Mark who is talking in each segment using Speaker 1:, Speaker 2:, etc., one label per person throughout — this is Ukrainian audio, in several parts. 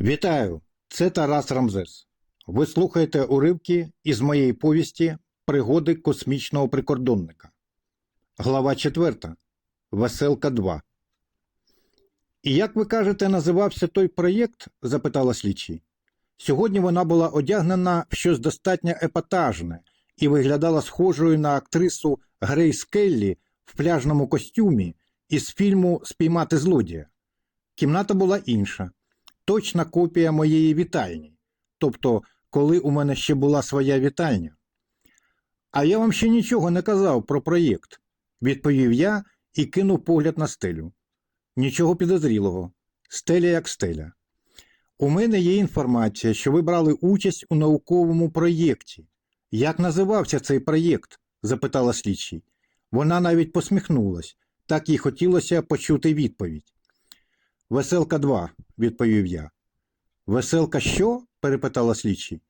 Speaker 1: Вітаю! Це Тарас Рамзес. Ви слухаєте уривки із моєї повісті Пригоди космічного прикордонника. Глава 4. Веселка 2. І як ви кажете, називався той проєкт? запитала слідчий. Сьогодні вона була одягнена в щось достатньо епатажне і виглядала схожою на актрису Грейс Келлі в пляжному костюмі із фільму Спіймати злодія. Кімната була інша точна копія моєї вітальні, тобто, коли у мене ще була своя вітальня. А я вам ще нічого не казав про проєкт, відповів я і кинув погляд на стелю. Нічого підозрілого, стеля як стеля. У мене є інформація, що ви брали участь у науковому проєкті. Як називався цей проєкт? запитала слідчий. Вона навіть посміхнулась, так їй хотілося почути відповідь. Веселка 2, відповів я. Веселка що? перепитала слідчий.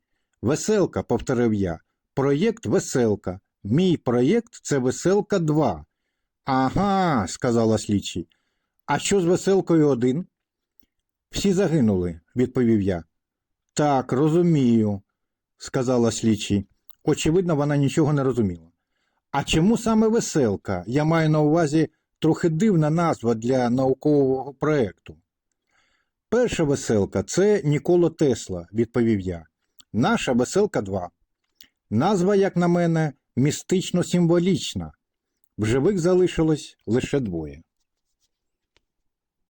Speaker 1: Веселка, повторив я. Проєкт Веселка. Мій проєкт це Веселка 2. Ага, сказала слідчий. А що з Веселкою 1? Всі загинули, відповів я. Так, розумію, сказала слідчий. Очевидно, вона нічого не розуміла. А чому саме веселка? Я маю на увазі трохи дивна назва для наукового проєкту. Перша веселка це Ніколо Тесла, відповів я. Наша веселка 2. Назва, як на мене, містично символічна. В живих залишилось лише двоє.